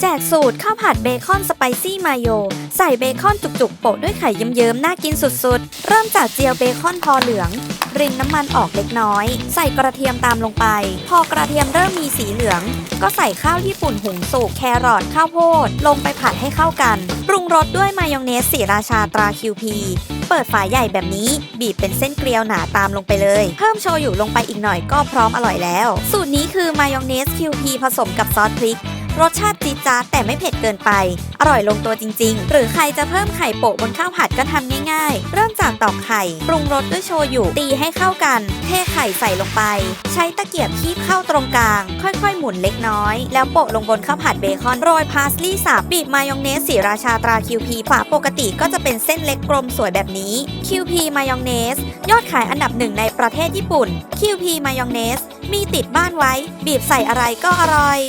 แจกสูตรข้าวผัดเบคอนสไปซี่มาโย ใส่เบคอนจุกๆ โปะด้วยไข่เยิ้มๆ น่ากินสุดๆ เริ่มจากเจียวเบคอนพอเหลือง รินน้ำมันออกเล็กน้อย ใส่กระเทียมตามลงไป พอกระเทียมเริ่มมีสีเหลือง ก็ใส่ข้าวญี่ปุ่นหุงสุกแครอทข้าวโพด ลงไปผัดให้เข้ากัน ปรุงรสด้วยมายองเนสสีราชาตราคิวพีเปิดฝาใหญ่แบบนี้ บีบเป็นเส้นเกลียวหนาตามลงไปเลย เพิ่มโชยุลงไปอีกหน่อยก็พร้อมอร่อยแล้ว สูตรนี้คือมายองเนสคิวพีผสมกับซอสพริก รสชาติจี๊ดจ๊าดแต่ไม่เผ็ดเกินไป อร่อยลงตัวจริง ๆ หรือใครจะเพิ่มไข่โปะบนข้าวผัดก็ทำง่ายๆ เริ่มจากตอกไข่ ปรุงรสด้วยโชยุตีให้เข้ากัน เทไข่ใส่ลงไป ใช้ตะเกียบคีบเข้าตรงกลาง ค่อยๆ หมุนเล็กน้อย แล้วโปะลงบนข้าวผัดเบคอนโรยพาสลีย์สับบีบมายองเนสสีราชาตราคิวพีฝาปกติก็จะเป็นเส้นเล็กกลมสวยแบบนี้ QP มายองเนสยอดขายอันดับหนึ่งในประเทศญี่ปุ่น QP มายองเนสมีติดบ้านไว้ บีบใส่อะไรก็อร่อย